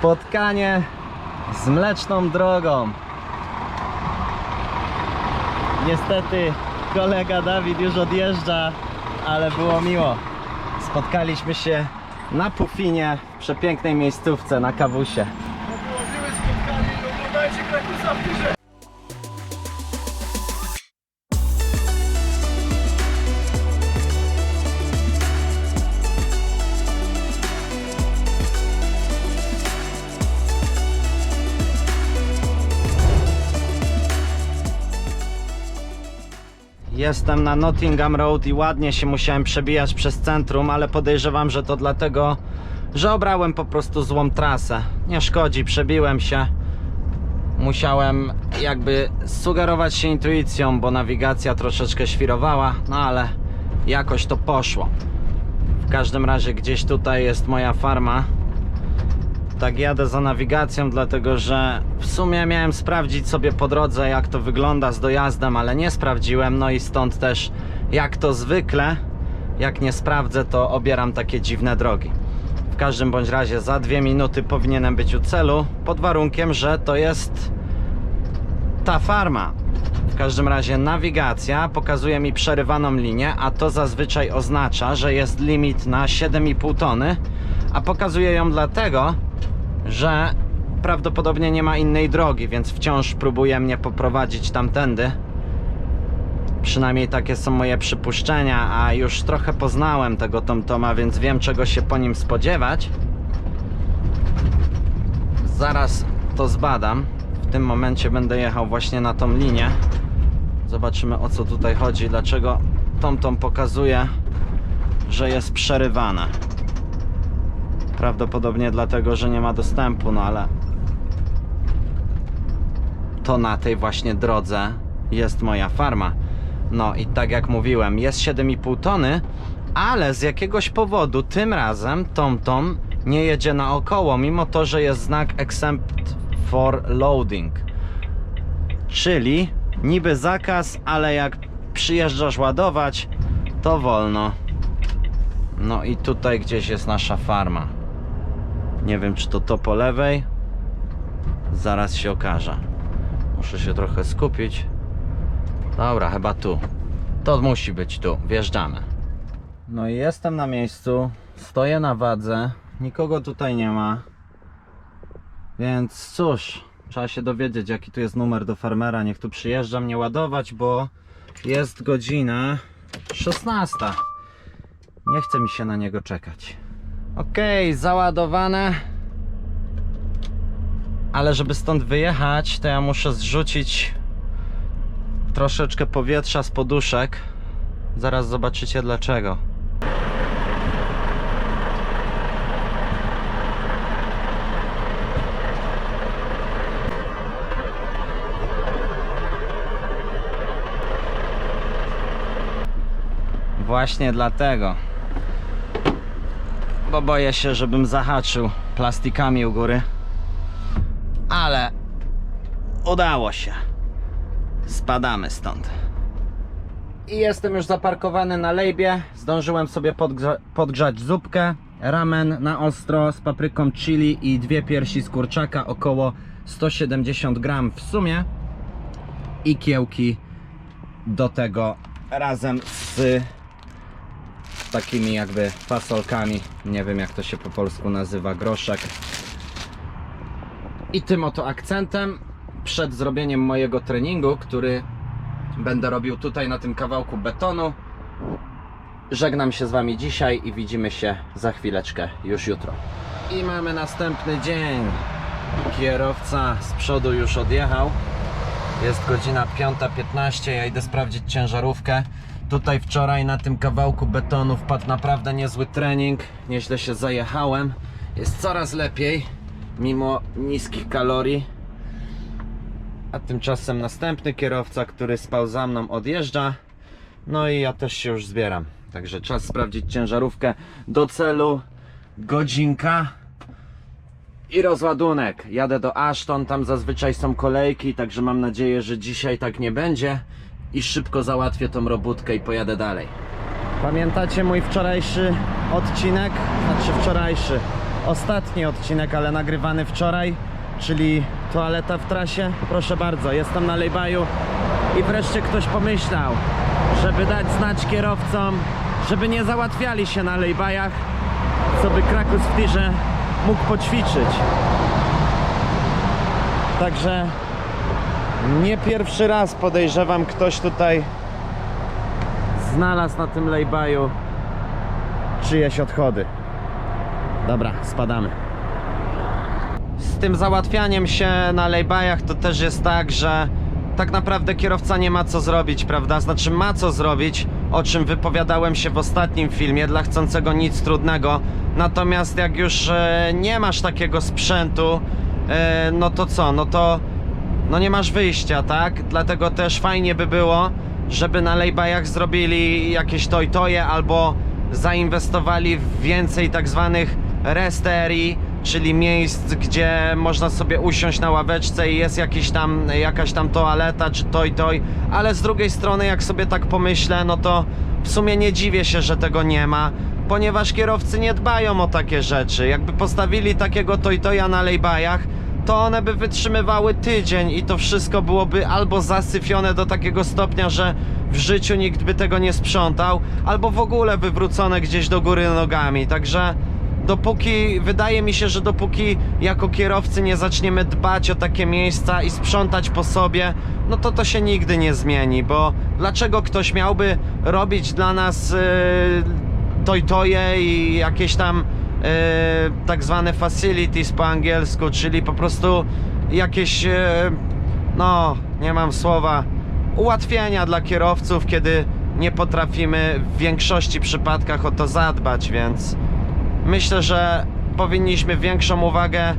Spotkanie z Mleczną Drogą. Niestety kolega Dawid już odjeżdża, ale było miło. Spotkaliśmy się na Pufinie, w przepięknej miejscówce na Kawusie. Jestem na Nottingham Road i ładnie się musiałem przebijać przez centrum, ale podejrzewam, że to dlatego, że obrałem po prostu złą trasę. Nie szkodzi, przebiłem się. Musiałem jakby sugerować się intuicją, bo nawigacja troszeczkę świrowała, no ale jakoś to poszło. W każdym razie gdzieś tutaj jest moja farma. Tak jadę za nawigacją, dlatego że w sumie miałem sprawdzić sobie po drodze, jak to wygląda z dojazdem, ale nie sprawdziłem, no i stąd też, jak to zwykle, jak nie sprawdzę, to obieram takie dziwne drogi. W każdym bądź razie za dwie minuty powinienem być u celu, pod warunkiem, że to jest ta farma. W każdym razie nawigacja pokazuje mi przerywaną linię, a to zazwyczaj oznacza, że jest limit na 7,5 tony, a pokazuje ją dlatego, że prawdopodobnie nie ma innej drogi, więc wciąż próbuje mnie poprowadzić tamtędy. Przynajmniej takie są moje przypuszczenia, a już trochę poznałem tego TomToma, więc wiem czego się po nim spodziewać. Zaraz to zbadam. W tym momencie będę jechał właśnie na tą linię. Zobaczymy o co tutaj chodzi, dlaczego TomTom pokazuje, że jest przerywane. Prawdopodobnie dlatego, że nie ma dostępu, no ale to na tej właśnie drodze jest moja farma. No i tak jak mówiłem, jest 7,5 tony, ale z jakiegoś powodu tym razem TomTom nie jedzie naokoło, mimo to, że jest znak exempt for loading. Czyli niby zakaz, ale jak przyjeżdżasz ładować, to wolno. No i tutaj gdzieś jest nasza farma. Nie wiem, czy to to po lewej. Zaraz się okaże. Muszę się trochę skupić. Dobra, chyba tu. To musi być tu. Wjeżdżamy. No i jestem na miejscu. Stoję na wadze. Nikogo tutaj nie ma. Więc cóż, trzeba się dowiedzieć, jaki tu jest numer do farmera. Niech tu przyjeżdża mnie ładować, bo jest godzina 16. Nie chce mi się na niego czekać. Okej, załadowane. Ale żeby stąd wyjechać, to ja muszę zrzucić troszeczkę powietrza z poduszek. Zaraz zobaczycie dlaczego. Właśnie dlatego bo boję się, żebym zahaczył plastikami u góry. Ale udało się. Spadamy stąd. I jestem już zaparkowany na lejbie. Zdążyłem sobie podgrza podgrzać zupkę, ramen na ostro z papryką chili i dwie piersi z kurczaka, około 170 gram w sumie. I kiełki do tego razem z takimi jakby fasolkami. Nie wiem jak to się po polsku nazywa, groszek. I tym oto akcentem przed zrobieniem mojego treningu, który będę robił tutaj na tym kawałku betonu. Żegnam się z Wami dzisiaj i widzimy się za chwileczkę, już jutro. I mamy następny dzień. Kierowca z przodu już odjechał. Jest godzina 5.15, ja idę sprawdzić ciężarówkę. Tutaj wczoraj na tym kawałku betonu wpadł naprawdę niezły trening. Nieźle się zajechałem. Jest coraz lepiej, mimo niskich kalorii. A tymczasem następny kierowca, który spał za mną, odjeżdża. No i ja też się już zbieram. Także czas sprawdzić ciężarówkę do celu. Godzinka i rozładunek. Jadę do Ashton, tam zazwyczaj są kolejki, także mam nadzieję, że dzisiaj tak nie będzie i szybko załatwię tą robótkę i pojadę dalej. Pamiętacie mój wczorajszy odcinek, znaczy wczorajszy, ostatni odcinek, ale nagrywany wczoraj, czyli toaleta w trasie. Proszę bardzo, jestem na Lejbaju i wreszcie ktoś pomyślał, żeby dać znać kierowcom, żeby nie załatwiali się na Lejbajach, co by Krakus w tirze mógł poćwiczyć. Także nie pierwszy raz podejrzewam, ktoś tutaj znalazł na tym lejbaju czyjeś odchody. Dobra, spadamy. Z tym załatwianiem się na lejbajach to też jest tak, że tak naprawdę kierowca nie ma co zrobić, prawda? Znaczy ma co zrobić, o czym wypowiadałem się w ostatnim filmie, dla chcącego nic trudnego. Natomiast jak już e, nie masz takiego sprzętu, e, no to co? No to no nie masz wyjścia, tak? Dlatego też fajnie by było, żeby na lejbajach zrobili jakieś toj-toje albo zainwestowali w więcej tak zwanych resterii, czyli miejsc, gdzie można sobie usiąść na ławeczce i jest jakiś tam, jakaś tam toaleta czy toj-toj, ale z drugiej strony jak sobie tak pomyślę, no to w sumie nie dziwię się, że tego nie ma, ponieważ kierowcy nie dbają o takie rzeczy. Jakby postawili takiego toj-toja na lejbajach, to one by wytrzymywały tydzień i to wszystko byłoby albo zasyfione do takiego stopnia, że w życiu nikt by tego nie sprzątał, albo w ogóle wywrócone gdzieś do góry nogami. Także dopóki, wydaje mi się, że dopóki jako kierowcy nie zaczniemy dbać o takie miejsca i sprzątać po sobie, no to to się nigdy nie zmieni, bo dlaczego ktoś miałby robić dla nas yy, toj-toje i jakieś tam tak zwane facilities po angielsku, czyli po prostu jakieś, e, no nie mam słowa, ułatwienia dla kierowców, kiedy nie potrafimy w większości przypadkach o to zadbać, więc myślę, że powinniśmy większą uwagę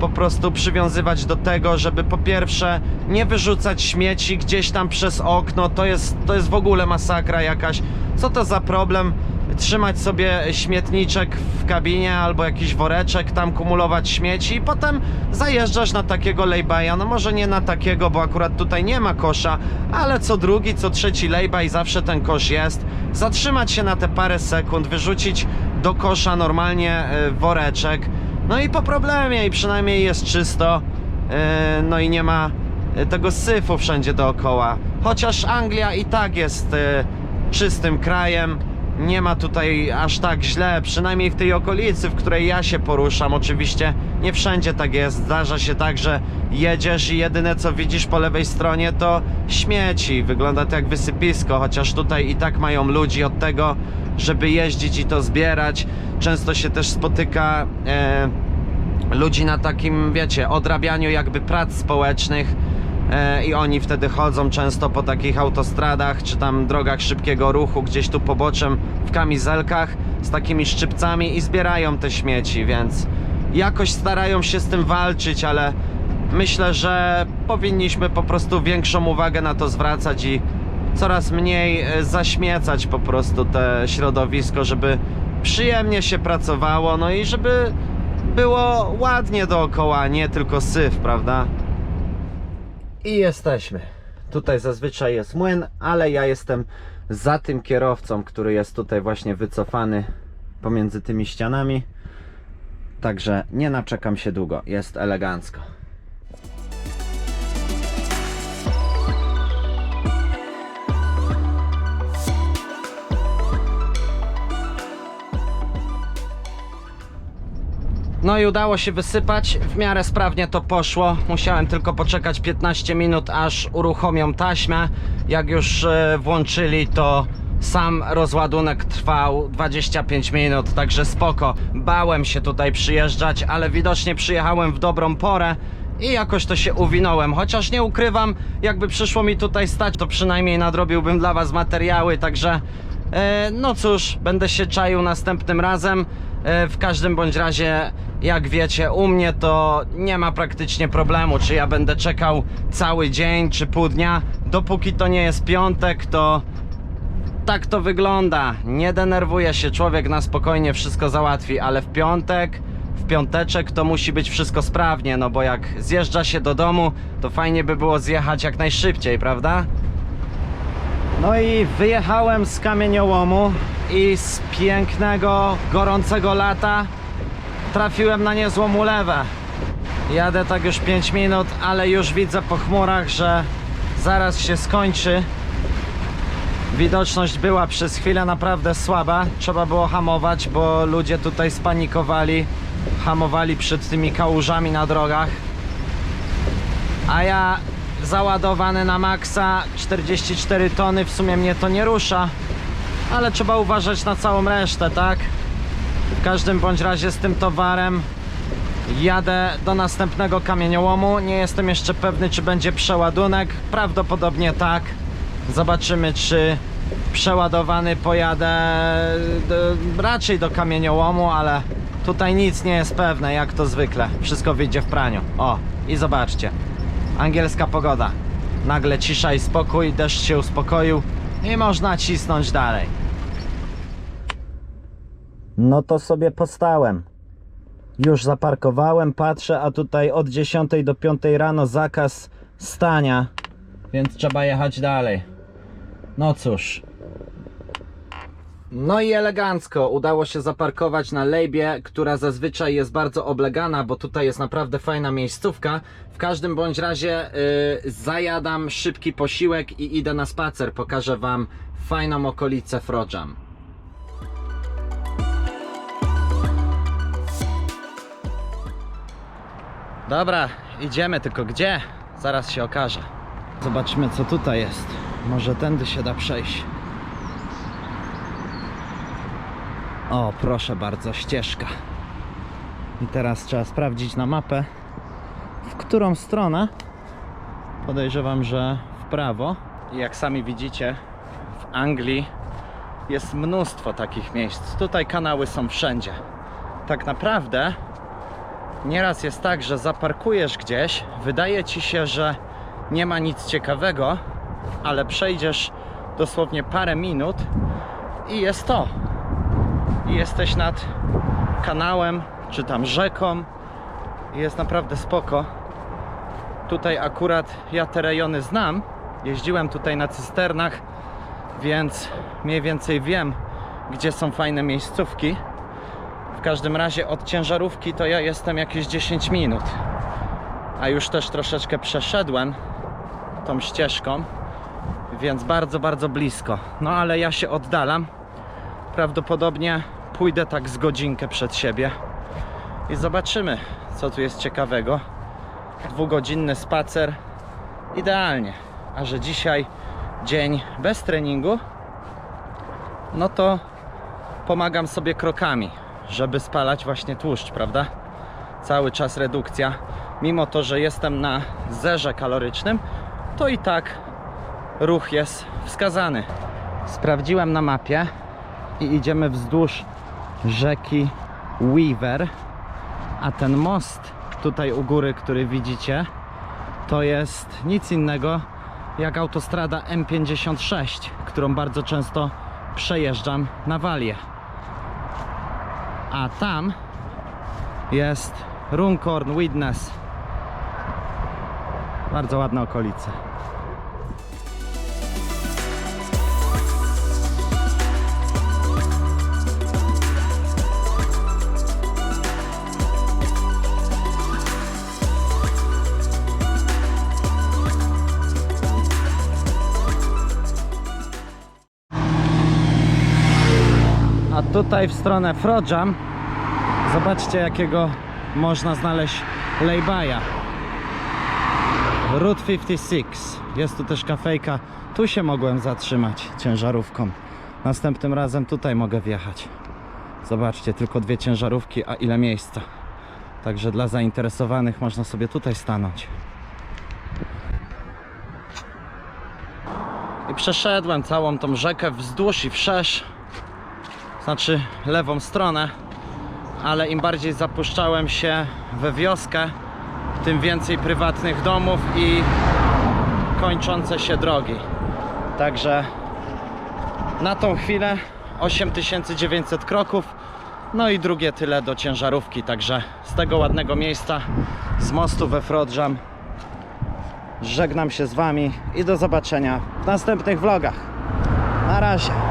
po prostu przywiązywać do tego, żeby po pierwsze nie wyrzucać śmieci gdzieś tam przez okno, to jest, to jest w ogóle masakra jakaś. Co to za problem? Trzymać sobie śmietniczek w kabinie albo jakiś woreczek, tam kumulować śmieci i potem zajeżdżasz na takiego lejbaja. No może nie na takiego, bo akurat tutaj nie ma kosza, ale co drugi, co trzeci lejbaj zawsze ten kosz jest. Zatrzymać się na te parę sekund, wyrzucić do kosza normalnie e, woreczek. No i po problemie i przynajmniej jest czysto. e, No i nie ma e, tego syfu wszędzie dookoła. Chociaż Anglia i tak jest czystym krajem. Nie ma tutaj aż tak źle, przynajmniej w tej okolicy, w której ja się poruszam. Oczywiście nie wszędzie tak jest. Zdarza się tak, że jedziesz i jedyne co widzisz po lewej stronie to śmieci. Wygląda to jak wysypisko, chociaż tutaj i tak mają ludzi od tego, żeby jeździć i to zbierać. Często się też spotyka e, ludzi na takim, wiecie, odrabianiu jakby prac społecznych i oni wtedy chodzą często po takich autostradach czy tam drogach szybkiego ruchu, gdzieś tu poboczem w kamizelkach z takimi szczypcami i zbierają te śmieci, więc jakoś starają się z tym walczyć, ale myślę, że powinniśmy po prostu większą uwagę na to zwracać i coraz mniej e, zaśmiecać po prostu te środowisko, żeby przyjemnie się pracowało, no i żeby było ładnie dookoła, nie tylko syf, prawda? I jesteśmy. Tutaj zazwyczaj jest młyn, ale ja jestem za tym kierowcą, który jest tutaj właśnie wycofany pomiędzy tymi ścianami. Także nie naczekam się długo, jest elegancko. No i udało się wysypać, w miarę sprawnie to poszło. Musiałem tylko poczekać 15 minut, aż uruchomią taśmę. Jak już e, włączyli, to sam rozładunek trwał 25 minut, także spoko. Bałem się tutaj przyjeżdżać, ale widocznie przyjechałem w dobrą porę. I jakoś to się uwinąłem, chociaż nie ukrywam, jakby przyszło mi tutaj stać, to przynajmniej nadrobiłbym dla Was materiały, także E, No cóż, będę się czaił następnym razem. E, W każdym bądź razie, jak wiecie, u mnie to nie ma praktycznie problemu, czy ja będę czekał cały dzień, czy pół dnia. Dopóki to nie jest piątek, to tak to wygląda. Nie denerwuje się człowiek na spokojnie, wszystko załatwi, ale w piątek, w piąteczek to musi być wszystko sprawnie, no bo jak zjeżdża się do domu, to fajnie by było zjechać jak najszybciej, prawda? No i wyjechałem z kamieniołomu i z pięknego, gorącego lata trafiłem na niezłą ulewę. Jadę tak już 5 minut, ale już widzę po chmurach, że zaraz się skończy. Widoczność była przez chwilę naprawdę słaba. Trzeba było hamować, bo ludzie tutaj spanikowali. Hamowali przed tymi kałużami na drogach. A ja załadowany na maksa 44 tony, w sumie mnie to nie rusza. Ale trzeba uważać na całą resztę, tak? W każdym bądź razie z tym towarem jadę do następnego kamieniołomu. Nie jestem jeszcze pewny, czy będzie przeładunek. Prawdopodobnie tak. Zobaczymy, czy przeładowany pojadę raczej do kamieniołomu, ale tutaj nic nie jest pewne, jak to zwykle. Wszystko wyjdzie w praniu. O, i zobaczcie. Angielska pogoda. Nagle cisza i spokój, deszcz się uspokoił i można cisnąć dalej. No to sobie postałem. Już zaparkowałem, patrzę, a tutaj od 10 do 5 rano zakaz stania, więc trzeba jechać dalej. No cóż. No i elegancko udało się zaparkować na lejbie, która zazwyczaj jest bardzo oblegana, bo tutaj jest naprawdę fajna miejscówka. W każdym bądź razie yy, zajadam szybki posiłek i idę na spacer. Pokażę Wam fajną okolicę Frodżam. Dobra, idziemy, tylko gdzie? Zaraz się okaże. Zobaczmy co tutaj jest. Może tędy się da przejść. O, proszę bardzo, ścieżka. I teraz trzeba sprawdzić na mapę, w którą stronę. Podejrzewam, że w prawo. I jak sami widzicie, w Anglii jest mnóstwo takich miejsc. Tutaj kanały są wszędzie. Tak naprawdę Nieraz jest tak, że zaparkujesz gdzieś, wydaje ci się, że nie ma nic ciekawego, ale przejdziesz dosłownie parę minut i jest to. I jesteś nad kanałem, czy tam rzeką. Jest naprawdę spoko. Tutaj akurat ja te rejony znam. Jeździłem tutaj na cysternach, więc mniej więcej wiem, gdzie są fajne miejscówki. W każdym razie od ciężarówki to ja jestem jakieś 10 minut. A już też troszeczkę przeszedłem tą ścieżką, więc bardzo, bardzo blisko. No ale ja się oddalam. Prawdopodobnie pójdę tak z godzinkę przed siebie i zobaczymy, co tu jest ciekawego. Dwugodzinny spacer idealnie. A że dzisiaj dzień bez treningu, no to pomagam sobie krokami żeby spalać właśnie tłuszcz, prawda? Cały czas redukcja. Mimo to, że jestem na zerze kalorycznym, to i tak ruch jest wskazany. Sprawdziłem na mapie i idziemy wzdłuż rzeki Weaver, a ten most tutaj u góry, który widzicie, to jest nic innego jak autostrada M56, którą bardzo często przejeżdżam na Walię a tam jest Runcorn Witness. Bardzo ładne okolice. Tutaj w stronę Frodżam zobaczcie jakiego można znaleźć lejbaja. Route 56. Jest tu też kafejka. Tu się mogłem zatrzymać ciężarówką. Następnym razem tutaj mogę wjechać. Zobaczcie, tylko dwie ciężarówki, a ile miejsca. Także dla zainteresowanych można sobie tutaj stanąć. I przeszedłem całą tą rzekę wzdłuż i wszerz znaczy lewą stronę, ale im bardziej zapuszczałem się we wioskę, tym więcej prywatnych domów i kończące się drogi. Także na tą chwilę 8900 kroków, no i drugie tyle do ciężarówki. Także z tego ładnego miejsca, z mostu we Frodżam, żegnam się z Wami i do zobaczenia w następnych vlogach. Na razie.